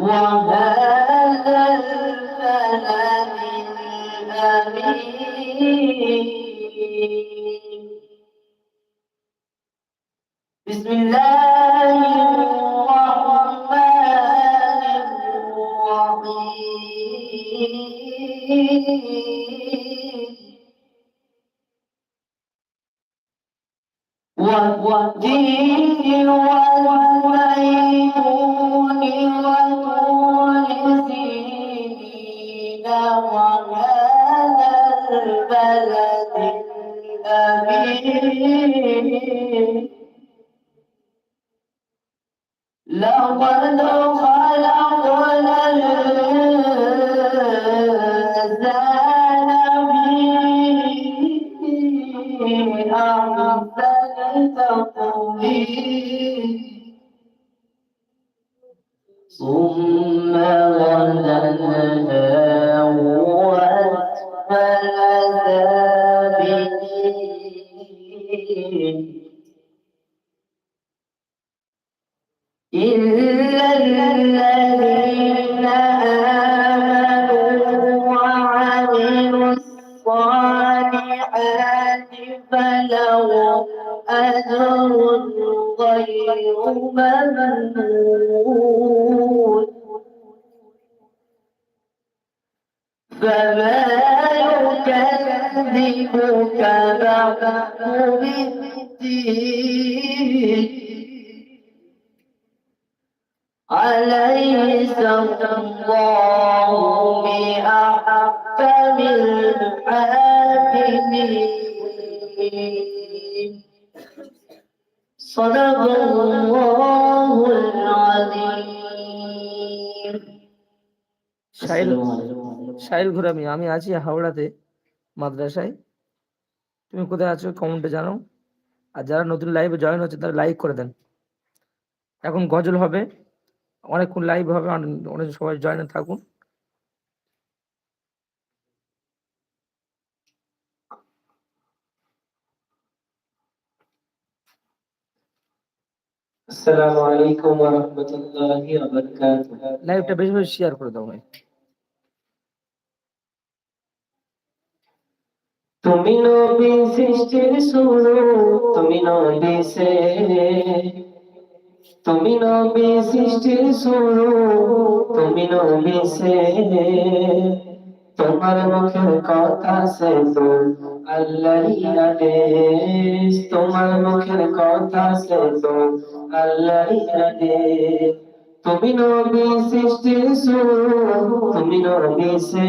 وما أنزلنا من أمين بسم الله الرحمن الرحيم والدين والدين لقد خلقنا الإنسان ثم رددناه فما يكذبك بعد بالدين أليس الله بأحكم الحاكمين صدق الله العظيم সাহিল সাহিল ঘুরামি আমি আছি হাওড়াতে মাদ্রাসায় তুমি কোথায় আছো কমেন্টে জানো আর যারা নতুন লাইভে জয়েন হচ্ছে তারা লাইক করে দেন এখন গজল হবে অনেকক্ষণ লাইভ হবে অনেক- অনেক সবাই জয়েনে থাকুন আসসালামু আলাইকুম ওয়া রাহমাতুল্লাহি বেশি বেশি শেয়ার করে দাও ভাই। তুমি নবী সৃষ্টির শুরু তুমি নবী তুমি নবী সৃষ্টির শুরু তুমি নবী সে। তোমার মুখের কথা সে তো আল্লাহরই আদেশ তোমার মুখের কথা সে তো আল্লাহরই আদেশ তুমি নবী সৃষ্টির তুমি নবী সে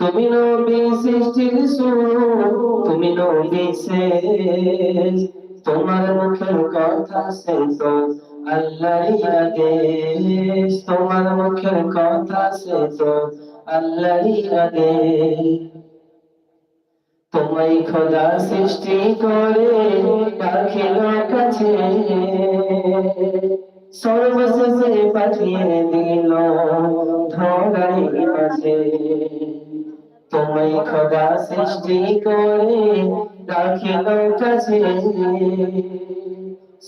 তুমি নবী সৃষ্টির তুমি নবী শেষ। তোমার মুখের কথা সে তো আল্লাহরই আদেশ তোমার মুখের কথা সে তো আল্লাহরই আদেশ তোমায় খোদা সৃষ্টি করে রাখিল কাছে। সর্বশেষে পাঠিয়ে দিল ধরাই মাঝে। তোমায় খোদা সৃষ্টি করে রাখিল কাছে।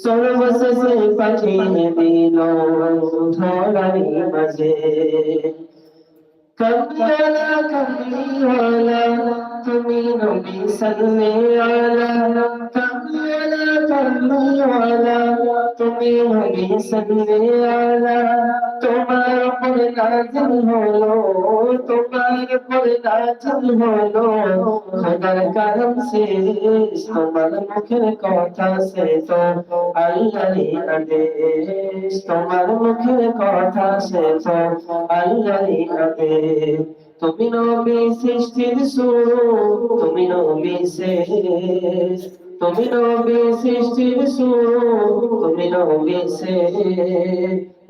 সর্বশেষে পাঠিয়ে দিল ধরাই মাঝে। কমলা কমলিওয়ালা তুমি নবী সাল্লি আলা কামলা কামলা তুমি নবী সাল্লি আলা তোমার উপর নাজিল হলো তোমার উপর নাজিল হলো খোদার কারম সে তোমার মুখের কথা সে তো আল্লাহরই আদেশ তোমার মুখের কথা সে তো আল্লাহরই আদেশ। তুমি নবী সৃষ্টির শুরু তুমি নবী শেষ। তুমি নবী সৃষ্টির শুরু তুমি নবী শেষ।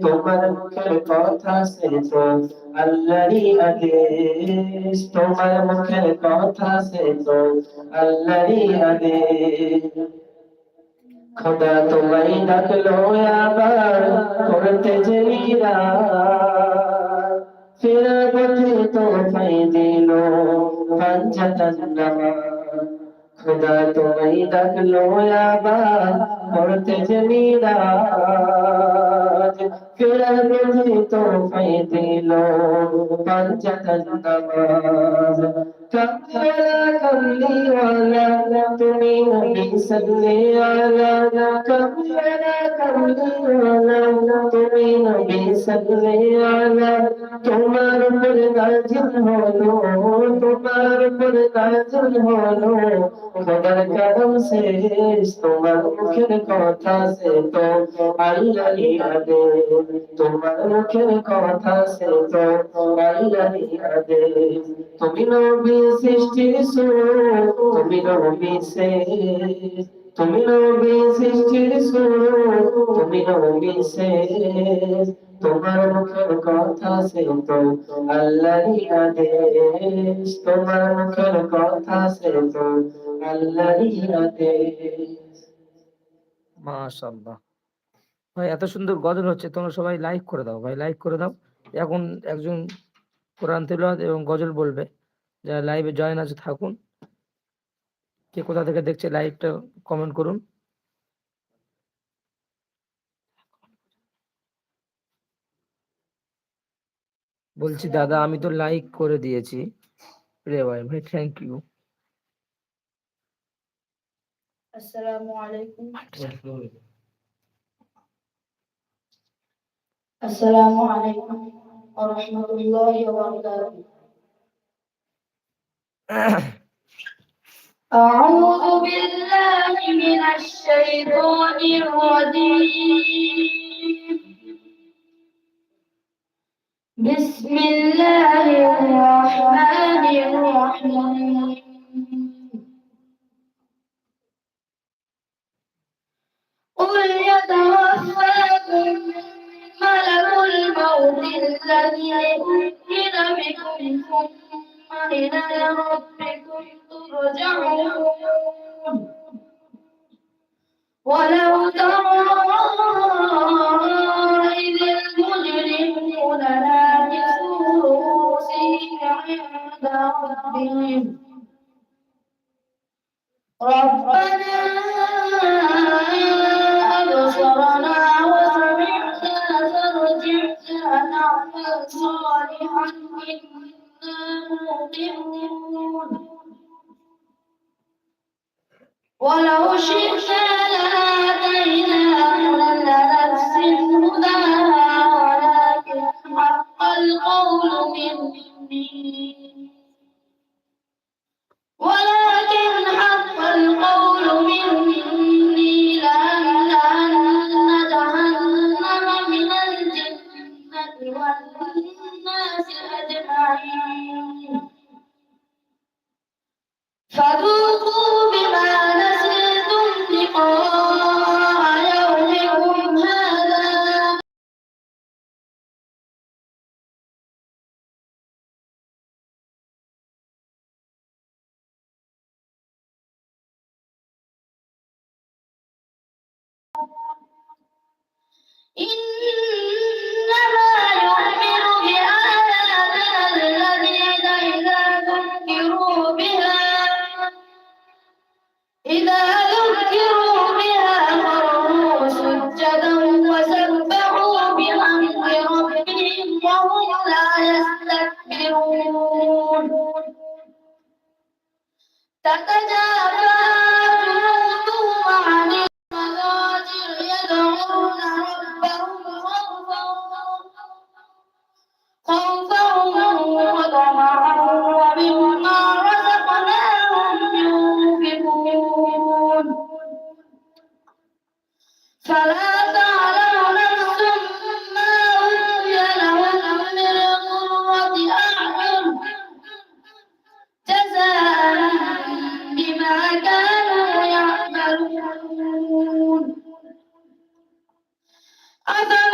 তোমার মুখের কথা তো আল্লাহরই আদেশ। তোমার মুখের কথা তো আল্লাহরই আদেশ। খোদা তোমায় ডাকলো আবার, করতে যে ফেরা পথে তো ফাই দিল পাঞ্জাতান নামাজ খোদা তোমায় ডাকলো আবার করতে যে মিরাজ। ফেরা পথে তো ফাই দিল পাঞ্জাতান নামাজ কামলা কামলিওয়ালা তুমি নবী সাল্লি আলা কামলা কামলিওয়ালা তুমি নবী সাল্লি আলা তোমার উপর নাজিল হলো, তোমার উপর নাজিল হলো। খোদার করম শেষ, তোমার মুখের কথা সে তো আল্লাহরই আদেশ তোমার মুখের কথা সে তো আল্লাহরই আদেশ তুমি নবী সৃষ্টির শুরু তুমি নবী শেষ তুমি নবী সৃষ্টির শুরু তুমি নবী শেষ তোমার মুখের কথা সে তো আল্লাহরই আদেশ তোমার মুখের কথা সে তো আল্লাহরই আদেশ মাশাআল্লাহ। ভাই, এত সুন্দর গজল হচ্ছে, তোমরা সবাই লাইক করে দাও, ভাই লাইক করে দাও। এখন একজন কোরআন তেলাওয়াত এবং গজল বলবে, যারা লাইভে জয়েন আছে, থাকুন। কে কোথা থেকে দেখছে লাইভটা কমেন্ট করুন। বলছি, দাদা, আমি তো লাইক করে দিয়েছি। রে ভাই ভাই thank you السلام عليكم. السلام عليكم ورحمة الله وبركاته. أعوذ بالله من الشيطان الرجيم. بسم الله الرحمن الرحيم. قل يتوفاكم ملك الموت الذي وكل بكم ثم إلى ربكم ترجعون. ولو ترى إذ المجرمون ناكسوا رؤوسهم عند ربهم. ربنا أبصرنا وسمعنا فارجعنا نعمل صالحا إنا موقنون. ولو شئنا لآتينا كل نفس هداها ولكن حق القول مني. ولكن حق القول مني. Da da da! other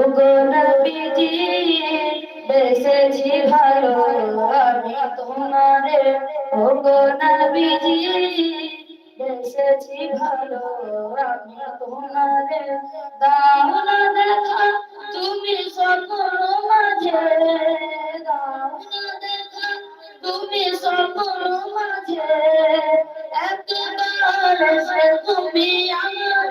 ওগো নবীজি বেসেছি ভালো আমি তোমারে। ওগো নবীজি বেসেছি ভালো আমি তোমারে। দাও না তুমি সকল মাঝে। দাও না তুমি সকল মাঝে। একবার তুমি আমার।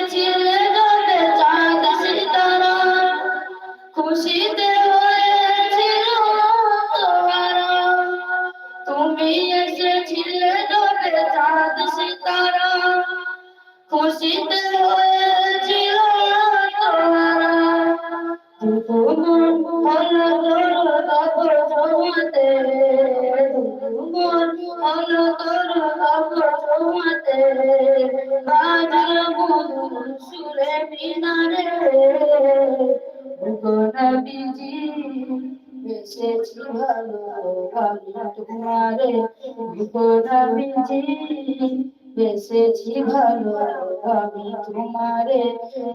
আমি তোমারে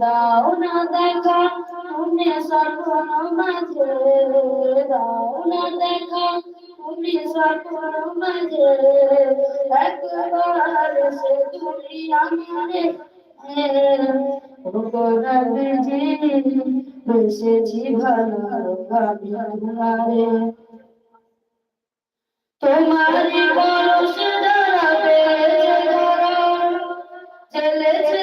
দাও না দেখা তুমি স্বপ্ন মাঝে দাও না দেখা তুমি স্বপ্ন মাঝে একবার সে তুমি আমারে নবীজি এসেছি ভালো আমি তোমারে পরশ দ্বারা চলেছে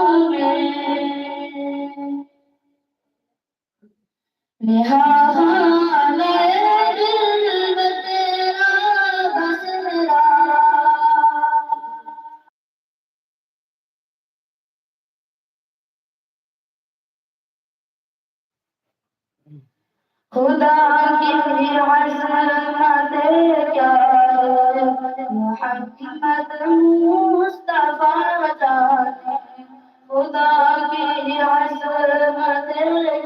खुदा की अजमत क्या है मोहम्मद मुस्तफा जाने खुदा की अजमत क्या है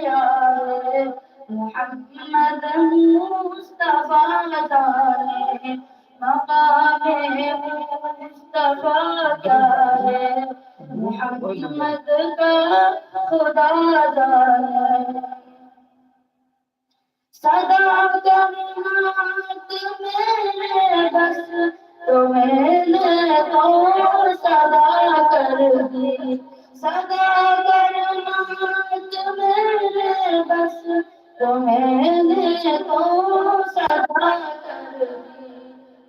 محمد مصطفى داري مقام مصطفى داري محمد کا خدا داري صدا کمات میرے بس تمہیں تو صدا کر دی. صدا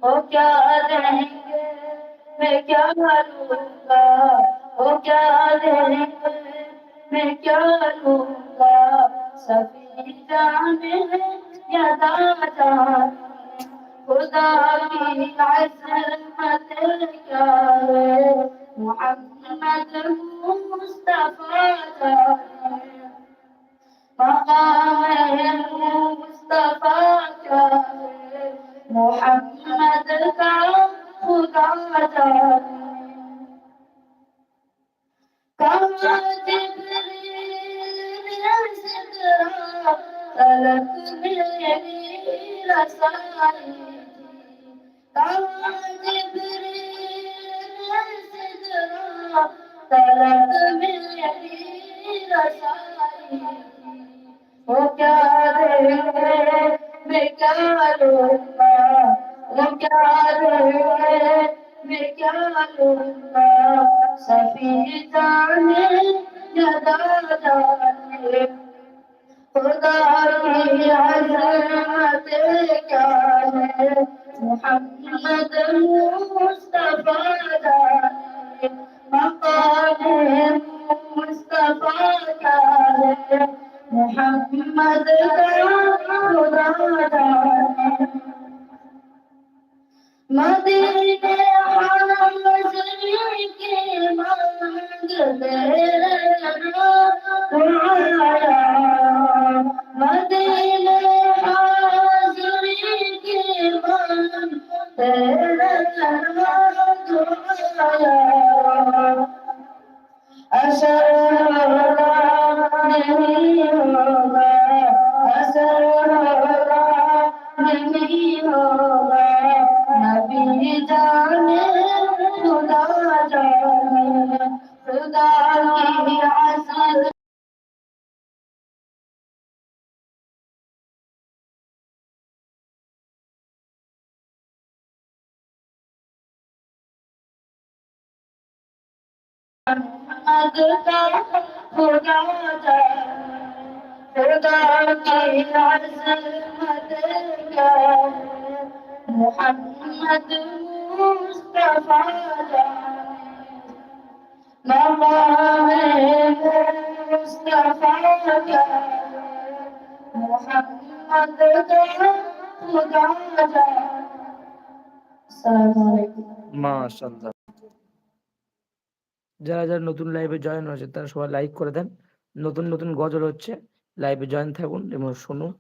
ओ क्या देंगे मैं क्या लूंगा ओ क्या देंगे मैं क्या लूंगा सभी जाने यदा जाने खुदा की अजमत क्या है मोहम्मद मुस्तफा जाने मकाम मुस्तफा क्या है محمدك عبدك وتعالى كما جبريل بالذكرى سلكت باليمين سعيدي كما جبريل بالذكرى سلكت বেকার বেকার বেকার সফি জানে যদা জানে خدار عزمت जाने खुदा की अजमत क्या है मोहम्मद मुस्तफा जाने मकाम मुस्तफा क्या है मोहम्मद का खुदा जाने मदीने محمد کا خدا جا خدا کی عظمت کا محمد مصطفیٰ جا مقام مصطفیٰ کا محمد کا خدا جا السلام علیکم ماشاءاللہ যারা যারা নতুন লাইভে জয়েন হয়েছে, তারা সবাই লাইক করে দেন। নতুন নতুন গজল হচ্ছে লাইভে জয়েন থাকুন এবং শুনুন।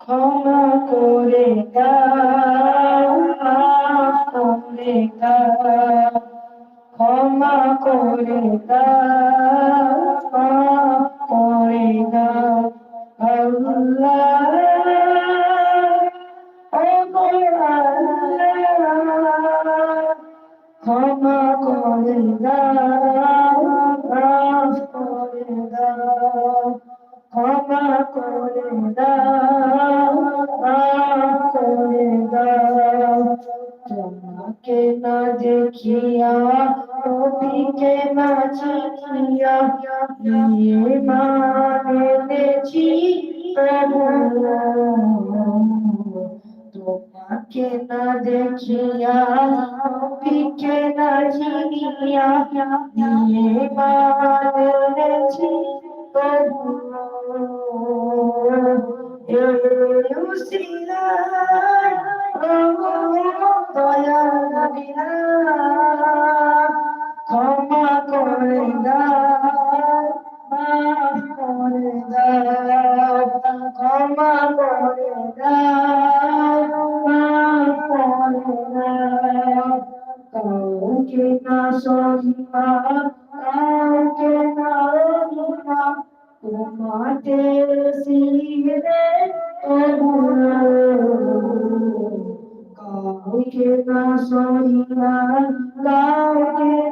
ক্ষমা করে ক্ষমা করে ক্ষমা করে মাফ করে ক্ষমা করে করে তোমাকে না দেখিয়া নবীকে চিনি নিয়ে মানেছি প্রভু। তোমাকে না দেখিয়া পিকে না চিনিয়া নিয়ে মানেছি প্রভু। উসিলায় দয়া লাগিলা ক্ষমা করে দাও, মাফ ক্ষমা করে দাও, মাফ করে দাও। কাউকে না সহিবা, কাউকে না রহিবা তোমাতে সিরে না সহিবা, কাউকে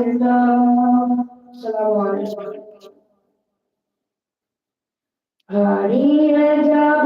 আলাইকুম। হারিয়ে যাব